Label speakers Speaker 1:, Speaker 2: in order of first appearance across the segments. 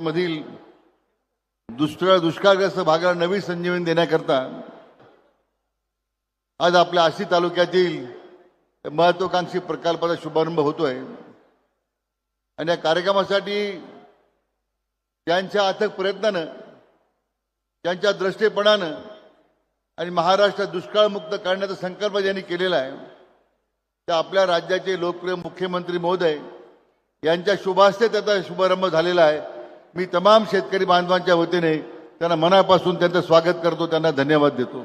Speaker 1: मधील दुष्काळ दुष्काळग्रस्त भागाला नवी संजीवनी देण्याकरता आज आपल्या आशी तालुक्यातील महत्वाकांक्षी प्रकल्पाचा शुभारंभ होतोय. आणि या कार्यक्रमासाठी त्यांच्या अथक प्रयत्नानं त्यांच्या दृष्टीपणानं आणि महाराष्ट्र दुष्काळमुक्त करण्याचा संकल्प ज्यांनी केलेला आहे त्या आपल्या राज्याचे लोकप्रिय मुख्यमंत्री महोदय यांच्या शुभास्ते त्याचा शुभारंभ झालेला आहे. मी तमाम शेतकरी बांधवांच्या वतीने त्यांना मनापासून त्यांचं स्वागत करतो त्यांना धन्यवाद देतो.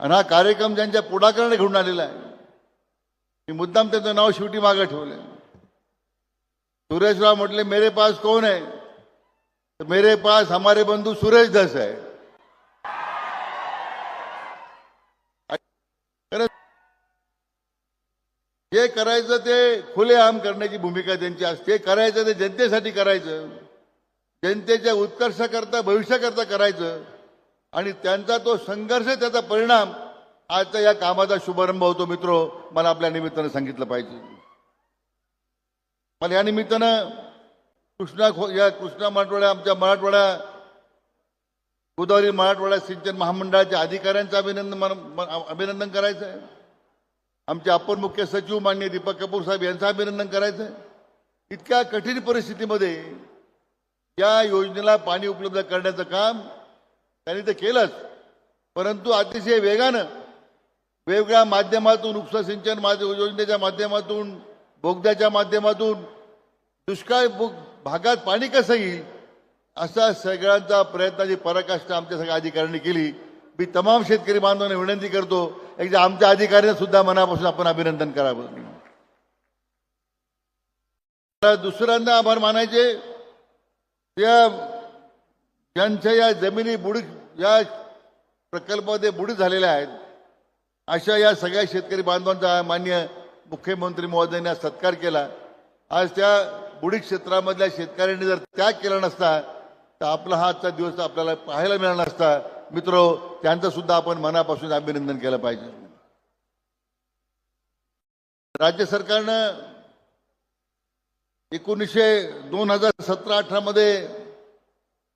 Speaker 1: आणि हा कार्यक्रम ज्यांच्या पुढाकाराने घेऊन आलेला आहे मी मुद्दाम त्यांचं नाव शेवटी मागं ठेवलं सुरेशराव म्हटले मेरे पास कोण आहे तर मेरे पास हमारे बंधू सुरेश दस आहे जे करायचं ते खुलेआम करण्याची भूमिका त्यांची असते. करायचं ते जनतेसाठी करायचं. जनतेच्या उत्कर्षाकरता भविष्याकरता करायचं. आणि त्यांचा तो संघर्ष त्याचा परिणाम आजचा या कामाचा शुभारंभ होतो मित्रो. मला आपल्या निमित्तानं सांगितलं पाहिजे. मला या निमित्तानं कृष्णा खो या कृष्णा मराठवाड्या आमच्या मराठवाड्या गोदावरी मराठवाडा सिंचन महामंडळाच्या अधिकाऱ्यांचं अभिनंदन अभिनंदन करायचं आहे आमचे अपर मुख्य सचिव मान्य दीपक कपूर साहेब यांचं अभिनंदन करायचं. इतक्या कठीण परिस्थितीमध्ये या योजनेला पाणी उपलब्ध करण्याचं काम त्यांनी ते केलंच. परंतु अतिशय वेगानं वेगवेगळ्या माध्यमातून उपसा सिंचन योजनेच्या माध्यमातून बोगद्याच्या माध्यमातून दुष्काळ भागात पाणी कसं येईल असा सगळ्यांचा प्रयत्नाची पराकाष्ठा आमच्या सगळ्या अधिकाऱ्यांनी केली. मी तमाम शेतकरी बांधवांना विनंती करतो एकदा आमच्या अधिकाऱ्यांना सुद्धा मनापासून आपण अभिनंदन करावं. दुसऱ्यांदा आभार मानायचे त्या ज्यांच्या या जमिनी बुडीत या प्रकल्पामध्ये बुडीत झालेल्या आहेत अशा या सगळ्या शेतकरी बांधवांचा मान्य मुख्यमंत्री महोदयांनी सत्कार केला. आज त्या बुडीत क्षेत्रामधल्या शेतकऱ्यांनी जर त्याग केला नसता तर आपला हा आजचा दिवस आपल्याला पाहायला मिळाला नसता. मित्र त्यांचं सुद्धा आपण मनापासून अभिनंदन केलं पाहिजे. राज्य सरकारनं एकोणीसशे दोन हजार सतरा अठरा मध्ये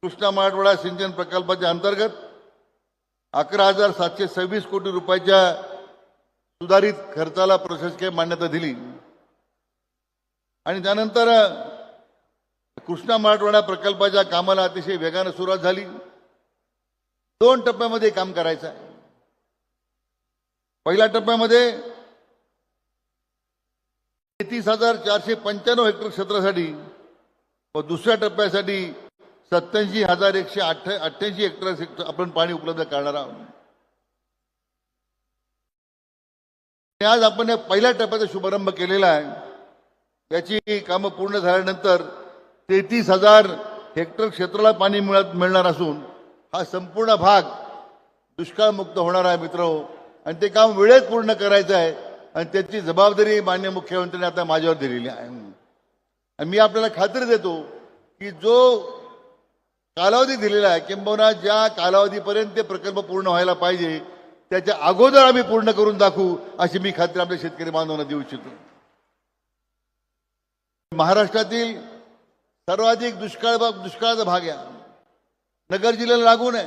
Speaker 1: कृष्णा मराठवाडा सिंचन प्रकल्पाच्या अंतर्गत अकरा हजार सातशे सव्वीस कोटी रुपयाच्या सुधारित खर्चाला प्रशासकीय मान्यता दिली. आणि त्यानंतर कृष्णा मराठवाडा प्रकल्पाच्या कामाला अतिशय वेगानं सुरुवात झाली. दोन टप्प्यामध्ये काम करायचं. आहे पहिल्या टप्प्यामध्ये तेहतीस हजार चारशे पंच्याण्णव हेक्टर क्षेत्रासाठी व दुसऱ्या टप्प्यासाठी सत्याऐंशी हजार एकशे अठ्ठ अठ्ठ्याऐंशी हेक्टर हेक्टर आपण पाणी उपलब्ध करणार आहोत. आणि आज आपण या पहिल्या टप्प्याचा शुभारंभ केलेला आहे. याची कामं पूर्ण झाल्यानंतर तेहतीस हजार हेक्टर क्षेत्राला पाणी मिळत मिळणार असून हा संपूर्ण भाग दुष्काळमुक्त होणार आहे मित्र. आणि ते काम वेळेत पूर्ण करायचं आहे. आणि त्याची जबाबदारी मान्य मुख्यमंत्र्यांनी आता माझ्यावर दिलेली आहे. आणि मी आपल्याला खात्री देतो की जो कालावधी दिलेला आहे किंबहुना ज्या कालावधीपर्यंत ते प्रकल्प पूर्ण व्हायला पाहिजे त्याच्या अगोदर आम्ही पूर्ण करून दाखवू अशी मी खात्री आपल्या शेतकरी बांधवांना देऊ इच्छितो. महाराष्ट्रातील सर्वाधिक दुष्काळ दुष्काळाचा भाग आहे नगर जिल्ह्याला लागून आहे.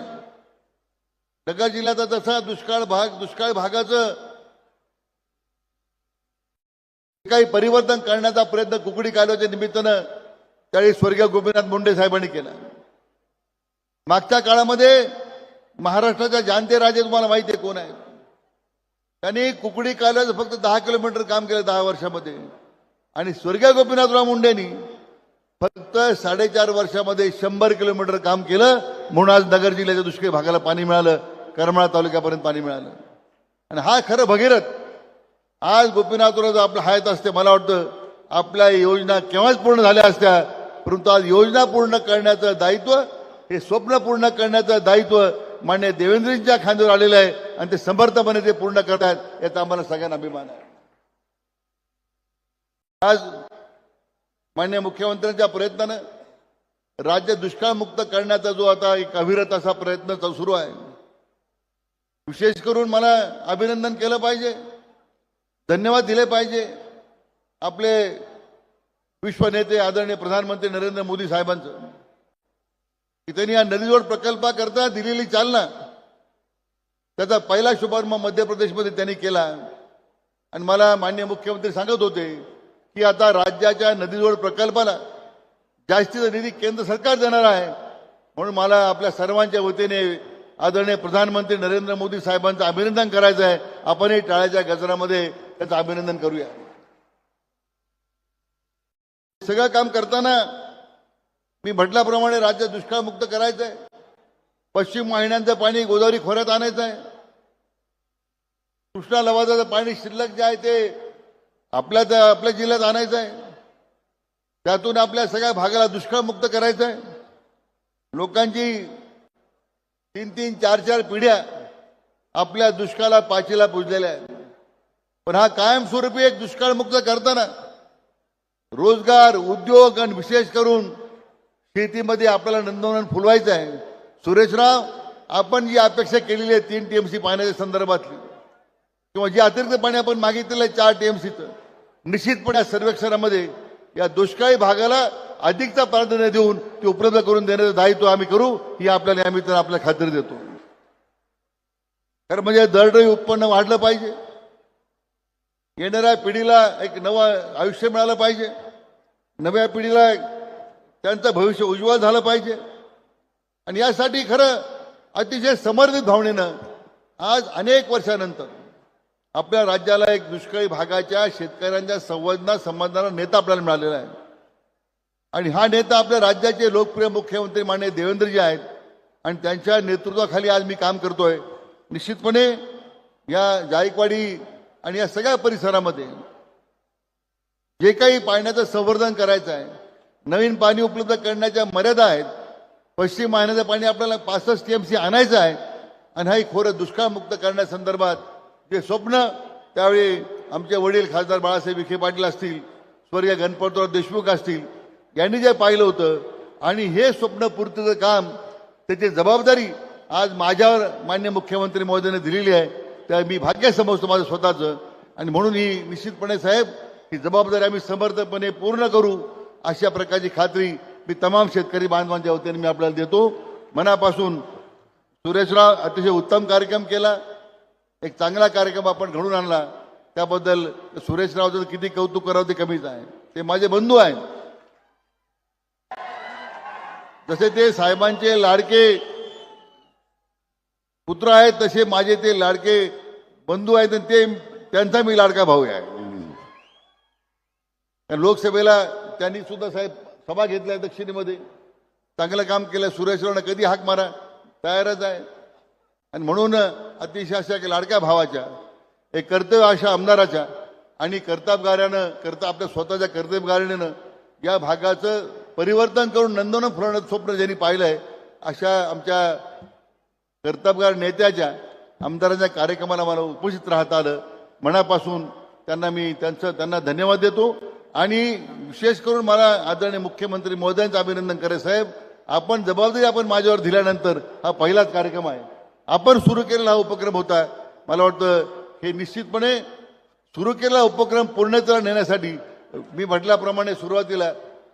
Speaker 1: नगर जिल्ह्याचा तसा दुष्काळ भाग दुष्काळ भागाचं काही परिवर्तन करण्याचा प्रयत्न कुकडी कालव्याच्या निमित्तानं त्यावेळी स्वर्गीय गोपीनाथ मुंडे साहेबांनी केला. मागच्या काळामध्ये महाराष्ट्राच्या जाणते राजे तुम्हाला माहिती आहे कोण आहे त्यांनी कुकडी कालव्याचं फक्त दहा किलोमीटर काम केलं दहा वर्षामध्ये. आणि स्वर्गीय गोपीनाथराव मुंडेंनी फक्त साडेचार वर्षामध्ये शंभर किलोमीटर काम केलं म्हणून आज नगर जिल्ह्याच्या दुष्काळी भागाला पाणी मिळालं करमाळा तालुक्यापर्यंत पाणी मिळालं. आणि हा खरं भगीरथ आज गोपीनाथवरच आपलं हयात असते मला वाटतं आपल्या योजना केव्हाच पूर्ण झाल्या असत्या परंतु आज योजना पूर्ण करण्याचं दायित्व हे स्वप्न पूर्ण करण्याचं दायित्व मान्य देवेंद्रजींच्या खांद्यावर आलेलं आहे आणि ते समर्थपणे ते पूर्ण करतात याचा आम्हाला सगळ्यांना अभिमान आहे. आज मान्य मुख्यमंत्र्यांच्या प्रयत्नानं राज्य दुष्काळमुक्त करण्याचा जो आता एक अविरत असा प्रयत्न सुरू आहे. विशेष करून मला अभिनंदन केलं पाहिजे. धन्यवाद दिले पाहिजे. आपले विश्वनेते आदरणीय प्रधानमंत्री नरेंद्र मोदी साहेबांचं. की त्यांनी या नदीजोड प्रकल्पाकरता दिलेली चालना त्याचा पहिला शुभारंभ मध्य प्रदेशमध्ये त्यांनी केला. आणि मला मान्य मुख्यमंत्री सांगत होते की आता राज्याच्या नदीजोड प्रकल्पाला जास्तीचा निधी केंद्र सरकार देणार आहे. म्हणून मला आपल्या सर्वांच्या वतीने आदरणीय प्रधानमंत्री नरेंद्र मोदी साहेबांचं अभिनंदन करायचं आहे. आपणही टाळ्याच्या गजरामध्ये त्याचं अभिनंदन करूया. सगळं काम करताना मी म्हटल्याप्रमाणे राज्य दुष्काळमुक्त करायचं आहे पश्चिम वाहिन्यांचं पाणी गोदावरी खोऱ्यात आणायचं आहे कृष्णा लवादाचं पाणी शिल्लक जे आहे ते आपल्या त्या- आपल्या जिल्ह्यात आणायचं आहे. त्यातून आपल्या सगळ्या भागाला दुष्काळमुक्त करायचं आहे. लोकांची तीन तीन चार चार पिढ्या आपल्या दुष्काळा पाचीला पुजलेल्या आहेत. पण हा कायमस्वरूपी एक दुष्काळमुक्त करताना रोजगार उद्योग आणि विशेष करून शेतीमध्ये आपल्याला नंदनवन फुलवायचं आहे. सुरेशराव आपण जी अपेक्षा केलेली आहे तीन टीएमसी पाण्याच्या संदर्भातली. किंवा जे अतिरिक्त पाणी आपण मागितलेलं आहे चार टीएमसीचं निश्चितपणे या सर्वेक्षणामध्ये या दुष्काळी भागाला अधिकचा प्राधान्य देऊन ते उपलब्ध करून देण्याचं दायित्व आम्ही करू ही आपल्याला आम्ही तर आपल्या खात्री देतो. कारण म्हणजे दरडोई उत्पन्न वाढलं पाहिजे. येणाऱ्या पिढीला एक नवं आयुष्य मिळालं पाहिजे. नव्या पिढीला त्यांचं भविष्य उज्ज्वल झालं पाहिजे. आणि यासाठी खरं अतिशय समर्पित भावनेनं आज अनेक वर्षानंतर आपल्या राज्याला एक दुष्काळी भागाच्या शेतकऱ्यांच्या संवादना संबंधाला नेता आपल्याला मिळालेला आहे. आणि हा नेता आपल्या राज्याचे लोकप्रिय मुख्यमंत्री माननीय देवेंद्रजी आहेत. आणि त्यांच्या नेतृत्वाखाली आज मी काम करतोय. निश्चितपणे या जायकवाडी आणि या सगळ्या परिसरामध्ये जे काही पाण्याचं संवर्धन करायचं आहे नवीन पाणी उपलब्ध करण्याच्या मर्यादा आहेत पश्चिम वाहिन्याचं पाणी आपल्याला पासष्ट टी एम सी आणायचं आहे आणि हा खोरं दुष्काळमुक्त करण्यासंदर्भात ते स्वप्न त्यावेळी आमचे वडील खासदार बाळासाहेब विखे पाटील असतील स्वर्गीय गणपतराव देशमुख असतील यांनी जे पाहिलं होतं आणि हे स्वप्न पूर्तीचं काम त्याची जबाबदारी आज माझ्यावर मान्य मुख्यमंत्री महोदयाने दिलेली आहे. त्या मी भाग्य समजतो माझं स्वतःचं. आणि म्हणून ही निश्चितपणे साहेब ही जबाबदारी आम्ही समर्थपणे पूर्ण करू अशा प्रकारची खात्री मी तमाम शेतकरी बांधवांच्या वतीने मी आपल्याला देतो. मनापासून सुरेशराव अतिशय उत्तम कार्यक्रम केला. एक चांगला कार्यक्रम आपण घडून आणला त्याबद्दल सुरेशरावचं किती कौतुक करावं ते कमीच आहे. ते माझे बंधू आहेत. जसे ते साहेबांचे लाडके पुत्र आहेत तसे माझे ते लाडके बंधू आहेत आणि ते त्यांचा मी लाडका भाऊ आहे. लोकसभेला त्यांनी सुद्धा साहेब सभा घेतल्या दक्षिणेमध्ये. चांगलं काम केलं सुरेशरावनं कधी हाक मारा तयारच आहे. आणि म्हणून अतिशय अशा एक लाडक्या भावाच्या एक कर्तव्य अशा आमदाराच्या आणि कर्तबगाऱ्यानं करता आपल्या स्वतःच्या कर्तव्यगाऱ्यानं या भागाचं परिवर्तन करून नंदनं फुलवण्याचं स्वप्न ज्यांनी पाहिलं आहे अशा आमच्या कर्तबगार नेत्याच्या आमदारांच्या कार्यक्रमाला मला उपस्थित राहता आलं. मनापासून त्यांना मी त्यांचं त्यांना धन्यवाद देतो. आणि विशेष करून मला आदरणीय मुख्यमंत्री महोदयांचं अभिनंदन करे साहेब. आपण जबाबदारी आपण माझ्यावर दिल्यानंतर हा पहिलाच कार्यक्रम आहे. आपण सुरू केलेला हा उपक्रम होता. मला वाटतं हे निश्चितपणे सुरू केलेला उपक्रम पूर्णतेला नेण्यासाठी मी म्हटल्याप्रमाणे सुरुवातीला